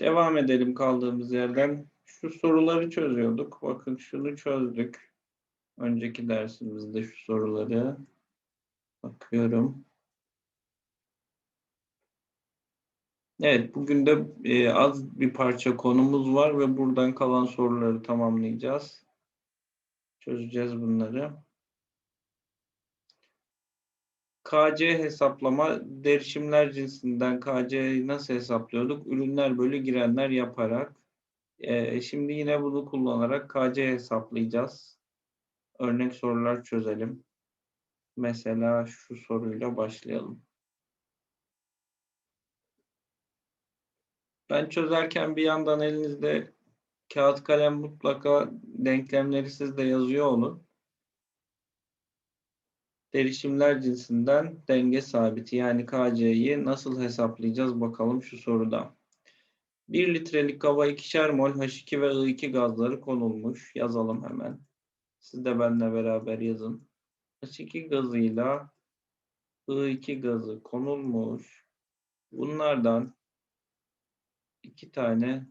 Devam edelim kaldığımız yerden. Şu soruları çözüyorduk. Bakın şunu çözdük. Önceki dersimizde şu soruları. Bakıyorum. Evet, bugün de e, az bir parça konumuz var ve buradan kalan soruları tamamlayacağız. Çözeceğiz bunları. KC hesaplama derişimler cinsinden KC'yi nasıl hesaplıyorduk? Ürünler bölü girenler yaparak. Ee, şimdi yine bunu kullanarak KC hesaplayacağız. Örnek sorular çözelim. Mesela şu soruyla başlayalım. Ben çözerken bir yandan elinizde kağıt kalem mutlaka denklemleri siz de yazıyor olun derişimler cinsinden denge sabiti yani KC'yi nasıl hesaplayacağız bakalım şu soruda. 1 litrelik kaba ikişer mol H2 ve I2 gazları konulmuş. Yazalım hemen. Siz de benimle beraber yazın. H2 gazıyla I2 gazı konulmuş. Bunlardan iki tane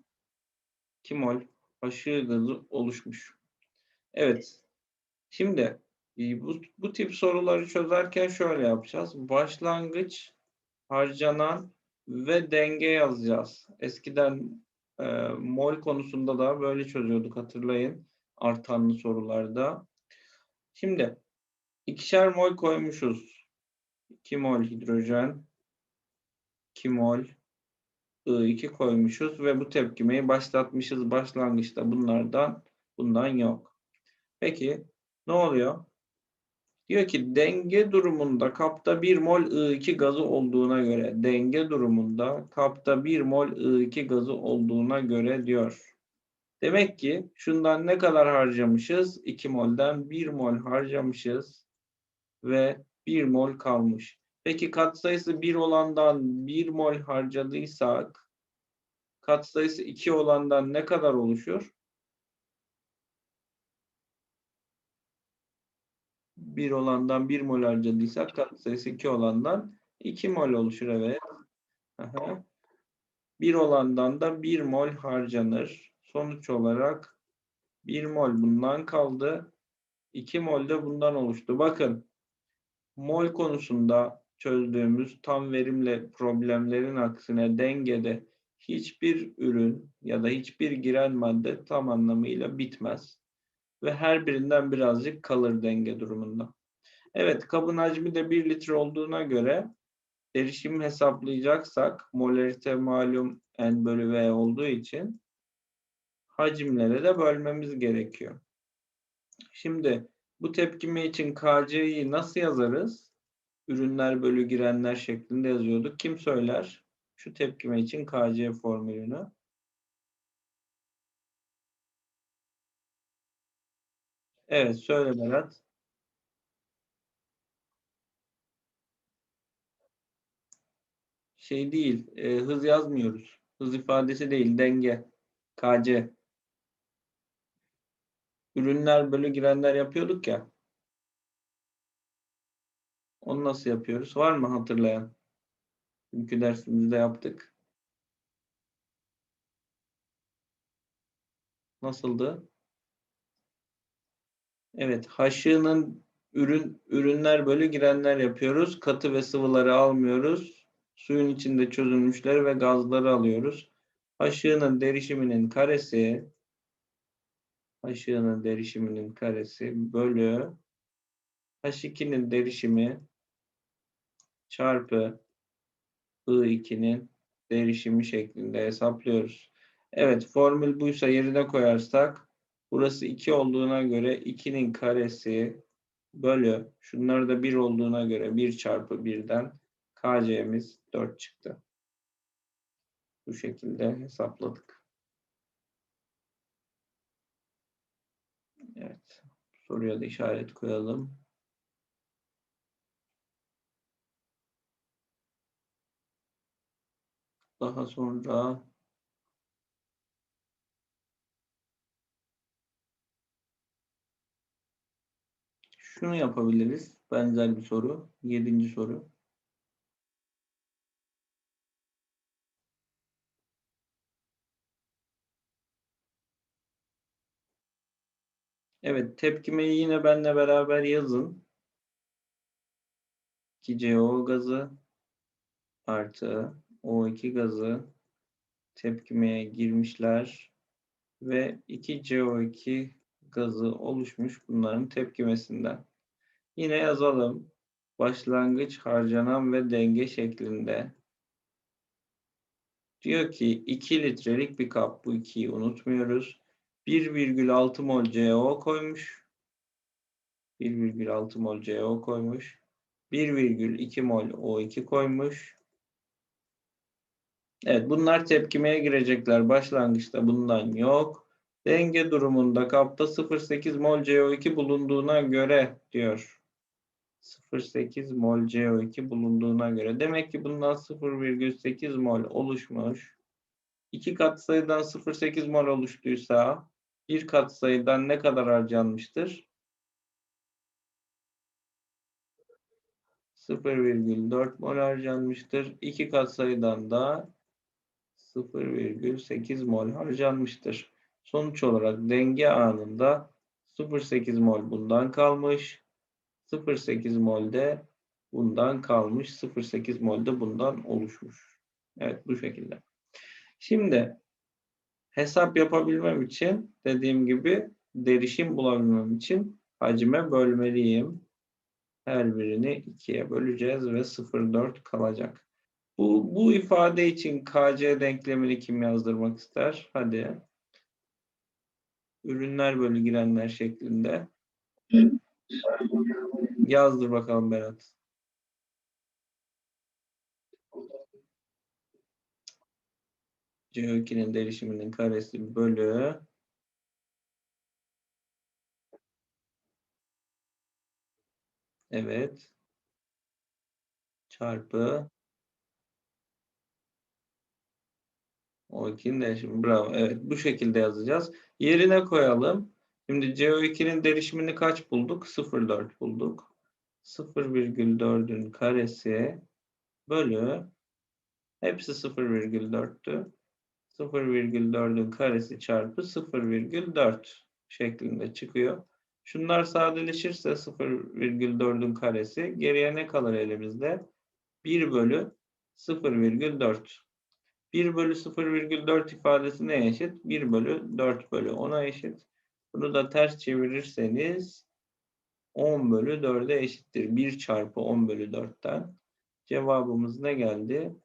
2 mol H2 gazı oluşmuş. Evet. Şimdi bu, bu tip soruları çözerken şöyle yapacağız. Başlangıç, harcanan ve denge yazacağız. Eskiden e, mol konusunda da böyle çözüyorduk hatırlayın. Artanlı sorularda. Şimdi ikişer mol koymuşuz. 2 mol hidrojen, 2 mol I2 koymuşuz ve bu tepkimeyi başlatmışız. Başlangıçta bunlardan bundan yok. Peki ne oluyor? Diyor ki denge durumunda kapta 1 mol I2 gazı olduğuna göre denge durumunda kapta 1 mol I2 gazı olduğuna göre diyor. Demek ki şundan ne kadar harcamışız? 2 molden 1 mol harcamışız ve 1 mol kalmış. Peki katsayısı 1 olandan 1 mol harcadıysak katsayısı 2 olandan ne kadar oluşur? 1 olandan 1 mol harcadıysak katsayısı 2 olandan 2 mol oluşur evet. Aha. 1 olandan da 1 mol harcanır. Sonuç olarak 1 mol bundan kaldı. 2 mol de bundan oluştu. Bakın mol konusunda çözdüğümüz tam verimle problemlerin aksine dengede hiçbir ürün ya da hiçbir giren madde tam anlamıyla bitmez ve her birinden birazcık kalır denge durumunda. Evet kabın hacmi de 1 litre olduğuna göre derişimi hesaplayacaksak molarite malum n bölü v olduğu için hacimlere de bölmemiz gerekiyor. Şimdi bu tepkime için KC'yi nasıl yazarız? Ürünler bölü girenler şeklinde yazıyorduk. Kim söyler? Şu tepkime için KC formülünü. Evet söyle Berat. Şey değil, e, hız yazmıyoruz. Hız ifadesi değil, denge. KC. Ürünler bölü girenler yapıyorduk ya. Onu nasıl yapıyoruz? Var mı hatırlayan? Çünkü dersimizde yaptık. Nasıldı? Evet, haşığının ürün ürünler bölü girenler yapıyoruz. Katı ve sıvıları almıyoruz. Suyun içinde çözülmüşleri ve gazları alıyoruz. Haşığının derişiminin karesi haşığının derişiminin karesi bölü H2'nin derişimi çarpı I2'nin derişimi şeklinde hesaplıyoruz. Evet formül buysa yerine koyarsak Burası 2 olduğuna göre 2'nin karesi bölü şunları da 1 olduğuna göre 1 çarpı 1'den KC'miz 4 çıktı. Bu şekilde hesapladık. Evet. Soruya da işaret koyalım. Daha sonra şunu yapabiliriz. Benzer bir soru. Yedinci soru. Evet tepkimeyi yine benle beraber yazın. 2CO gazı artı O2 gazı tepkimeye girmişler ve 2CO2 gazı oluşmuş bunların tepkimesinden. Yine yazalım. Başlangıç, harcanan ve denge şeklinde. Diyor ki 2 litrelik bir kap. Bu 2'yi unutmuyoruz. 1,6 mol CO koymuş. 1,6 mol CO koymuş. 1,2 mol O2 koymuş. Evet bunlar tepkimeye girecekler. Başlangıçta bundan yok. Denge durumunda kapta 0,8 mol CO2 bulunduğuna göre diyor. 0,8 mol CO2 bulunduğuna göre. Demek ki bundan 0,8 mol oluşmuş. İki katsayıdan 0,8 mol oluştuysa bir katsayıdan ne kadar harcanmıştır? 0,4 mol harcanmıştır. İki katsayıdan da 0,8 mol harcanmıştır. Sonuç olarak denge anında 0,8 mol bundan kalmış. 0,8 mol de bundan kalmış. 0,8 mol de bundan oluşmuş. Evet bu şekilde. Şimdi hesap yapabilmem için dediğim gibi derişim bulabilmem için hacime bölmeliyim. Her birini ikiye böleceğiz ve 0,4 kalacak. Bu, bu ifade için KC denklemini kim yazdırmak ister? Hadi. Ürünler bölü girenler şeklinde. Yazdır bakalım Berat. CO2'nin derişiminin karesi bölü Evet. Çarpı O2'nin derişimi. Bravo. Evet. Bu şekilde yazacağız. Yerine koyalım. Şimdi CO2'nin derişimini kaç bulduk? 0,4 bulduk. 0,4'ün karesi bölü hepsi 0,4'tü. 0,4'ün karesi çarpı 0,4 şeklinde çıkıyor. Şunlar sadeleşirse 0,4'ün karesi geriye ne kalır elimizde? 1 bölü 0,4. 1 bölü 0,4 ifadesi neye eşit? 1 bölü 4 bölü 10'a eşit. Bunu da ters çevirirseniz 10 bölü 4'e eşittir. 1 çarpı 10 bölü 4'ten. Cevabımız ne geldi?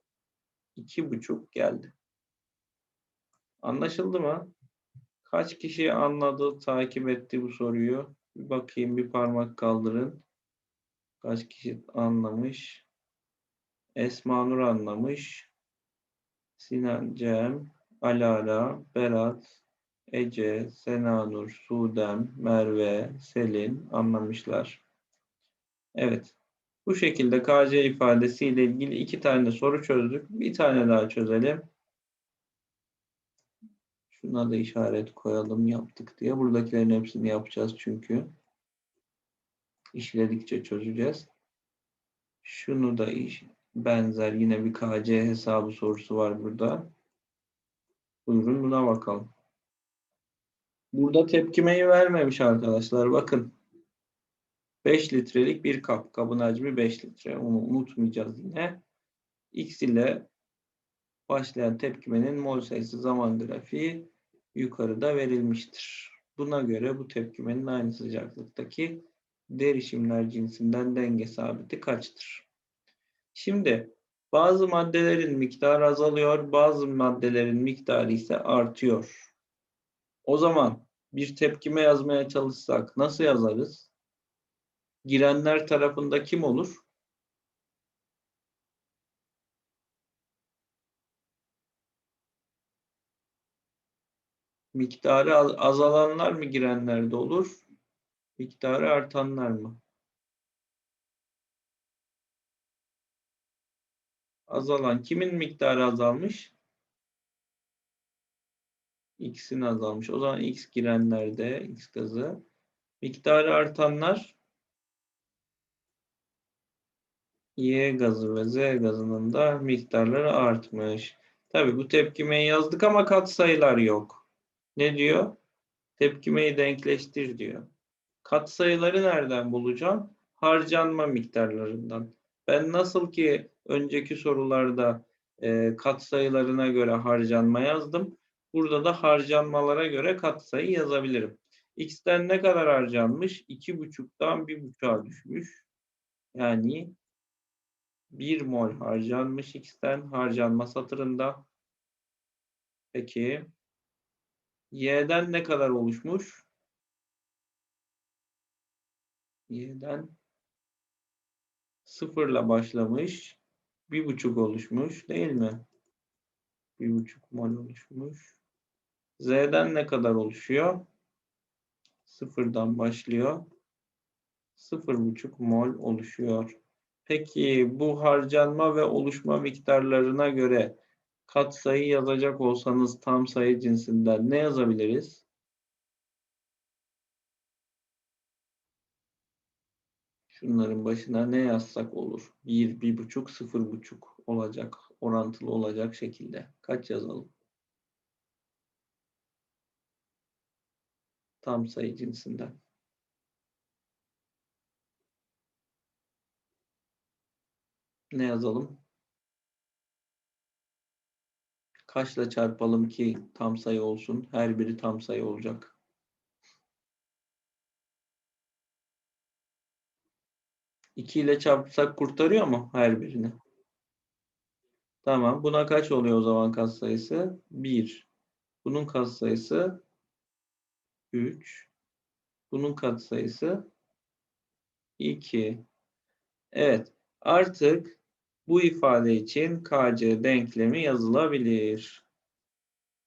2,5 geldi. Anlaşıldı mı? Kaç kişi anladı, takip etti bu soruyu? Bir bakayım bir parmak kaldırın. Kaç kişi anlamış? Esma Nur anlamış. Sinan Cem, Alala, Berat, Ece, Senanur, Sudem, Merve, Selin anlamışlar. Evet. Bu şekilde KC ifadesiyle ilgili iki tane soru çözdük. Bir tane daha çözelim. Şuna da işaret koyalım yaptık diye. Buradakilerin hepsini yapacağız çünkü. İşledikçe çözeceğiz. Şunu da iş, benzer yine bir KC hesabı sorusu var burada. Buyurun buna bakalım. Burada tepkimeyi vermemiş arkadaşlar. Bakın. 5 litrelik bir kap. Kabın hacmi 5 litre. Onu unutmayacağız yine. X ile başlayan tepkimenin mol sayısı zaman grafiği yukarıda verilmiştir. Buna göre bu tepkimenin aynı sıcaklıktaki derişimler cinsinden denge sabiti kaçtır? Şimdi bazı maddelerin miktarı azalıyor, bazı maddelerin miktarı ise artıyor. O zaman bir tepkime yazmaya çalışsak nasıl yazarız? Girenler tarafında kim olur? Miktarı azalanlar mı girenlerde olur? Miktarı artanlar mı? Azalan. Kimin miktarı azalmış? X'in azalmış. O zaman X girenlerde X gazı. Miktarı artanlar Y gazı ve Z gazının da miktarları artmış. Tabi bu tepkimeyi yazdık ama katsayılar yok. Ne diyor? Tepkimeyi denkleştir diyor. Katsayıları nereden bulacağım? Harcanma miktarlarından. Ben nasıl ki önceki sorularda e, katsayılarına göre harcanma yazdım. Burada da harcanmalara göre katsayı yazabilirim. X'ten ne kadar harcanmış? 2,5'dan 1,5'a düşmüş. Yani 1 mol harcanmış X'ten harcanma satırında. Peki Y'den ne kadar oluşmuş? Y'den sıfırla başlamış. Bir buçuk oluşmuş değil mi? Bir buçuk mol oluşmuş. Z'den ne kadar oluşuyor? Sıfırdan başlıyor. Sıfır buçuk mol oluşuyor. Peki bu harcanma ve oluşma miktarlarına göre katsayı yazacak olsanız tam sayı cinsinden ne yazabiliriz? Şunların başına ne yazsak olur? 1, 1,5, 0,5 olacak. Orantılı olacak şekilde. Kaç yazalım? Tam sayı cinsinden. Ne yazalım? Kaçla çarpalım ki tam sayı olsun? Her biri tam sayı olacak. İki ile çarpsak kurtarıyor mu her birini? Tamam. Buna kaç oluyor o zaman katsayısı? 1. Bunun katsayısı 3. Bunun katsayısı 2. Evet. Artık bu ifade için KC denklemi yazılabilir.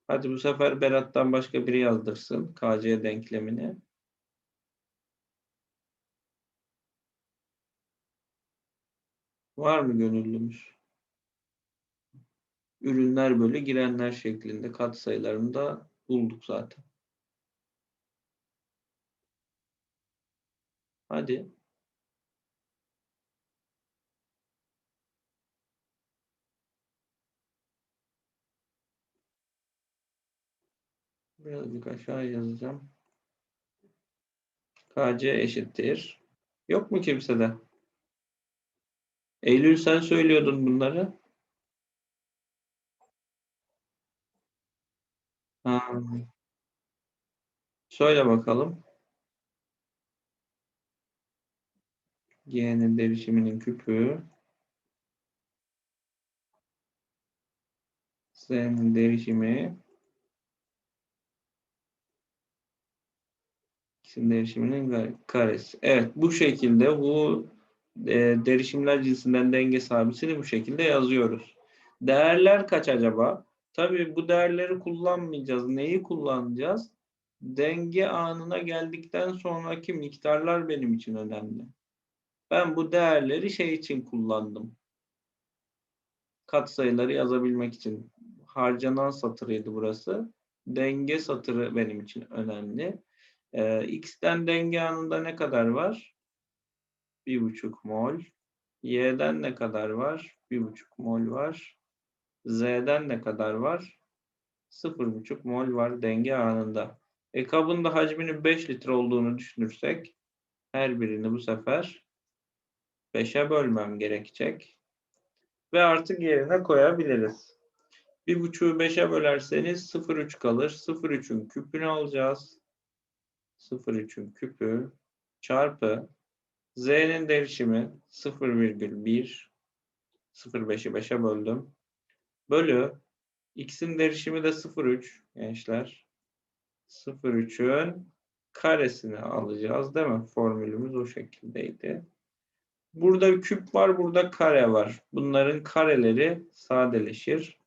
Hadi bu sefer Berat'tan başka biri yazdırsın KC denklemini. Var mı gönüllümüz? Ürünler böyle girenler şeklinde katsayılarını da bulduk zaten. Hadi. Birazcık aşağı yazacağım. KC eşittir. Yok mu kimsede? Eylül sen söylüyordun bunları. Ha. Söyle bakalım. G'nin derişiminin küpü Z'nin derişimi X'in derişiminin karesi. Evet bu şekilde bu e, derişimler cinsinden denge sabitini bu şekilde yazıyoruz. Değerler kaç acaba? Tabii bu değerleri kullanmayacağız. Neyi kullanacağız? Denge anına geldikten sonraki miktarlar benim için önemli. Ben bu değerleri şey için kullandım. Katsayıları yazabilmek için. Harcanan satırıydı burası. Denge satırı benim için önemli. Ee, X'ten denge anında ne kadar var? 1,5 mol. Y'den ne kadar var? 1,5 mol var. Z'den ne kadar var? 0,5 mol var denge anında. E kabın da hacminin 5 litre olduğunu düşünürsek her birini bu sefer 5'e bölmem gerekecek. Ve artık yerine koyabiliriz. 1,5'u 5'e bölerseniz 0,3 kalır. 0,3'ün küpünü alacağız. 0,3'ün küpü çarpı Z'nin derişimi 0,1 0,5'i 5'e böldüm. Bölü x'in derişimi de 0,3 gençler. 0,3'ün karesini alacağız değil mi? Formülümüz o şekildeydi. Burada bir küp var, burada kare var. Bunların kareleri sadeleşir.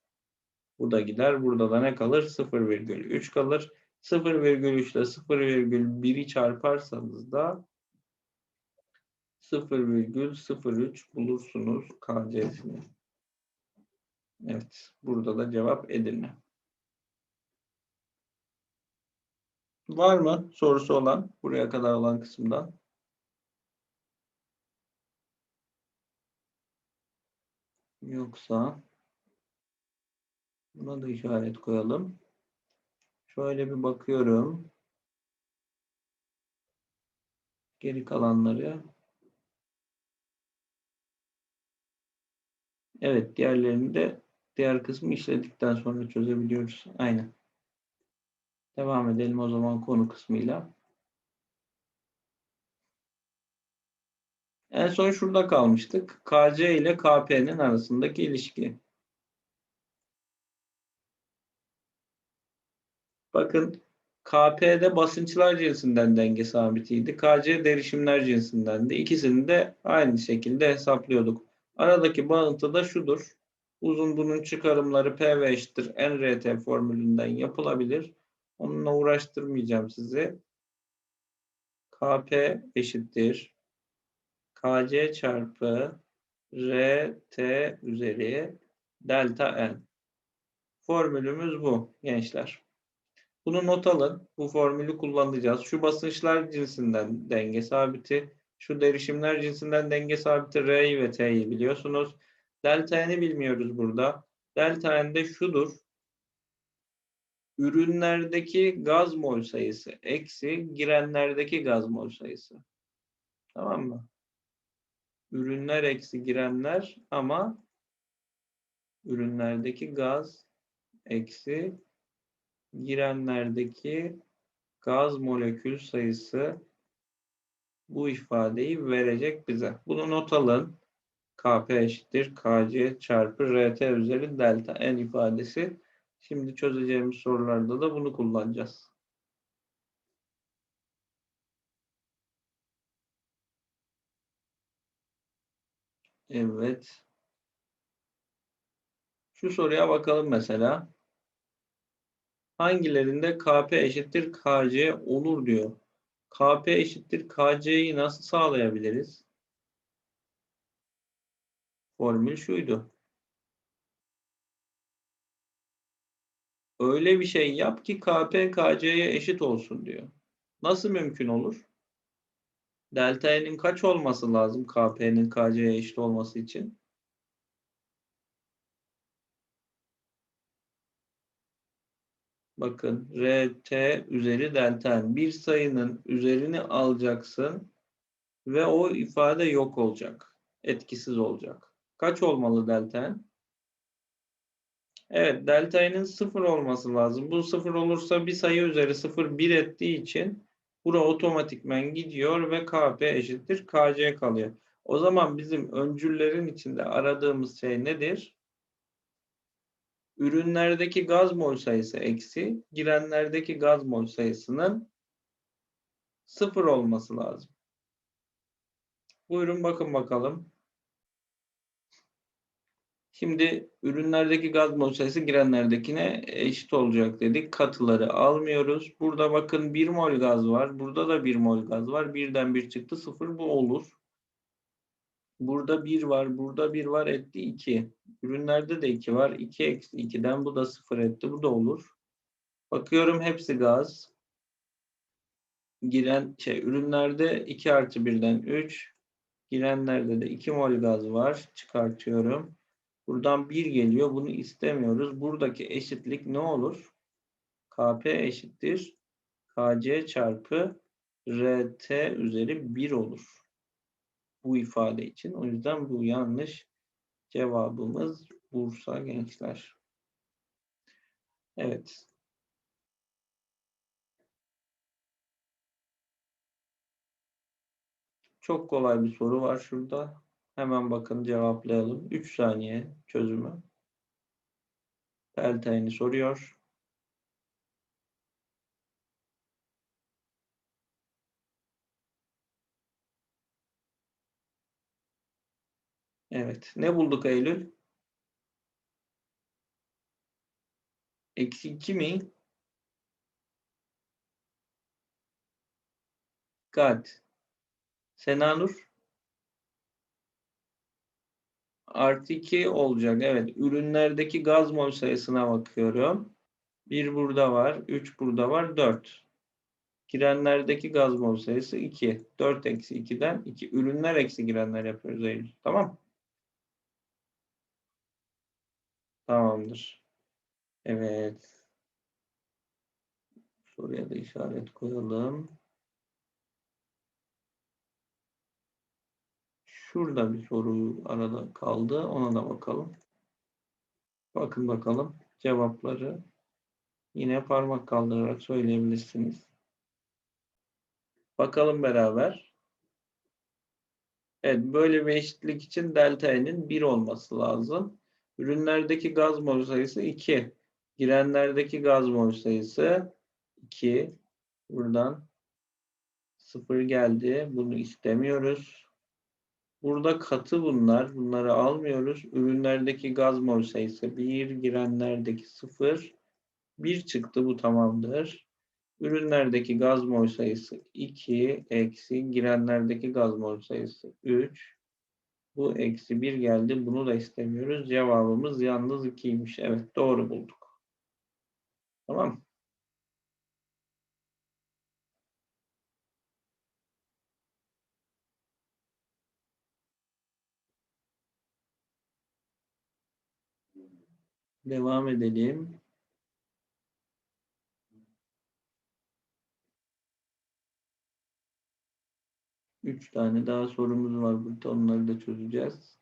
Bu da gider. Burada da ne kalır? 0,3 kalır. 0,3 ile 0,1'i çarparsanız da 0,03 bulursunuz KC'sini. Evet. Burada da cevap Edirne. Var mı sorusu olan buraya kadar olan kısımdan? Yoksa buna da işaret koyalım. Şöyle bir bakıyorum. Geri kalanları. Evet, diğerlerini de diğer kısmı işledikten sonra çözebiliyoruz. Aynen. Devam edelim o zaman konu kısmıyla. En son şurada kalmıştık. KC ile KP'nin arasındaki ilişki. Bakın KP'de basınçlar cinsinden denge sabitiydi. KC derişimler cinsindendi. İkisini de aynı şekilde hesaplıyorduk. Aradaki bağıntı da şudur. Uzunluğunun çıkarımları P eşittir NRT formülünden yapılabilir. Onunla uğraştırmayacağım sizi. KP eşittir. KC çarpı RT üzeri delta N. Formülümüz bu gençler. Bunu not alın. Bu formülü kullanacağız. Şu basınçlar cinsinden denge sabiti, şu derişimler cinsinden denge sabiti R'yi ve T'yi biliyorsunuz. Delta N''i bilmiyoruz burada. Delta N de şudur. Ürünlerdeki gaz mol sayısı eksi girenlerdeki gaz mol sayısı. Tamam mı? Ürünler eksi girenler ama ürünlerdeki gaz eksi girenlerdeki gaz molekül sayısı bu ifadeyi verecek bize. Bunu not alın. Kp eşittir Kc çarpı Rt üzeri delta n ifadesi. Şimdi çözeceğimiz sorularda da bunu kullanacağız. Evet. Şu soruya bakalım mesela. Hangilerinde Kp eşittir Kc olur diyor. Kp eşittir Kc'yi nasıl sağlayabiliriz? Formül şuydu. Öyle bir şey yap ki Kp Kc'ye eşit olsun diyor. Nasıl mümkün olur? Delta N'in kaç olması lazım Kp'nin Kc'ye eşit olması için? Bakın RT üzeri delta N. Bir sayının üzerini alacaksın ve o ifade yok olacak. Etkisiz olacak. Kaç olmalı delta? Evet delta N'in sıfır olması lazım. Bu sıfır olursa bir sayı üzeri sıfır bir ettiği için bura otomatikmen gidiyor ve Kp eşittir Kc kalıyor. O zaman bizim öncüllerin içinde aradığımız şey nedir? ürünlerdeki gaz mol sayısı eksi, girenlerdeki gaz mol sayısının sıfır olması lazım. Buyurun bakın bakalım. Şimdi ürünlerdeki gaz mol sayısı girenlerdekine eşit olacak dedik. Katıları almıyoruz. Burada bakın 1 mol gaz var. Burada da 1 mol gaz var. Birden bir çıktı. Sıfır bu olur. Burada 1 var. Burada 1 var. Etti 2. Ürünlerde de 2 var. 2 eksi 2'den bu da 0 etti. Bu da olur. Bakıyorum hepsi gaz. Giren şey ürünlerde 2 artı 1'den 3. Girenlerde de 2 mol gaz var. Çıkartıyorum. Buradan 1 geliyor. Bunu istemiyoruz. Buradaki eşitlik ne olur? Kp eşittir. Kc çarpı Rt üzeri 1 olur. Bu ifade için. O yüzden bu yanlış. Cevabımız Bursa gençler. Evet. Çok kolay bir soru var şurada. Hemen bakın cevaplayalım. 3 saniye çözümü. Delta'yını soruyor. Evet. Ne bulduk Eylül? Eksi 2 mi? Kat. Senanur? Artı 2 olacak. Evet. Ürünlerdeki gaz mol sayısına bakıyorum. 1 burada var. 3 burada var. 4. Girenlerdeki gaz mol sayısı 2. 4 eksi 2'den 2. Ürünler eksi girenler yapıyoruz Eylül. Tamam Tamamdır. Evet. Soruya da işaret koyalım. Şurada bir soru arada kaldı. Ona da bakalım. Bakın bakalım cevapları yine parmak kaldırarak söyleyebilirsiniz. Bakalım beraber. Evet, böyle bir eşitlik için delta N'in 1 olması lazım. Ürünlerdeki gaz mol sayısı 2. Girenlerdeki gaz mol sayısı 2. Buradan 0 geldi. Bunu istemiyoruz. Burada katı bunlar. Bunları almıyoruz. Ürünlerdeki gaz mol sayısı 1. Girenlerdeki 0. 1 çıktı. Bu tamamdır. Ürünlerdeki gaz mol sayısı 2 eksi girenlerdeki gaz mol sayısı 3. Bu eksi 1 geldi. Bunu da istemiyoruz. Cevabımız yalnız 2'ymiş. Evet doğru bulduk. Tamam. Devam edelim. Üç tane daha sorumuz var burada. Onları da çözeceğiz.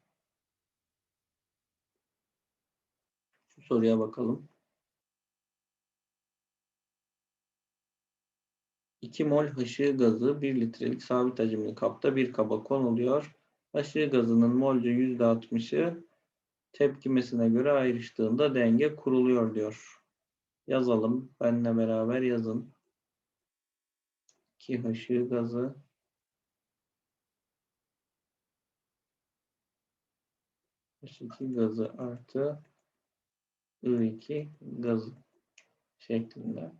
Şu soruya bakalım. 2 mol haşığı gazı 1 litrelik sabit hacimli kapta bir kaba konuluyor. Haşığı gazının molcu %60'ı tepkimesine göre ayrıştığında denge kuruluyor diyor. Yazalım. Benle beraber yazın. 2 haşığı gazı H2 gazı artı I2 gazı şeklinde.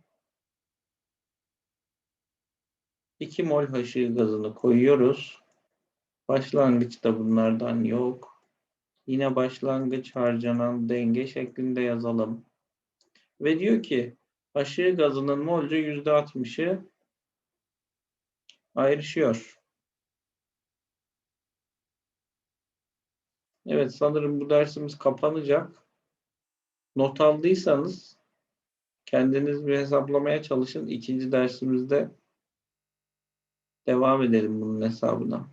2 mol haşığı gazını koyuyoruz. Başlangıçta bunlardan yok. Yine başlangıç harcanan denge şeklinde yazalım. Ve diyor ki haşığı gazının molcu %60'ı ayrışıyor. Evet sanırım bu dersimiz kapanacak. Not aldıysanız kendiniz bir hesaplamaya çalışın. İkinci dersimizde devam edelim bunun hesabına.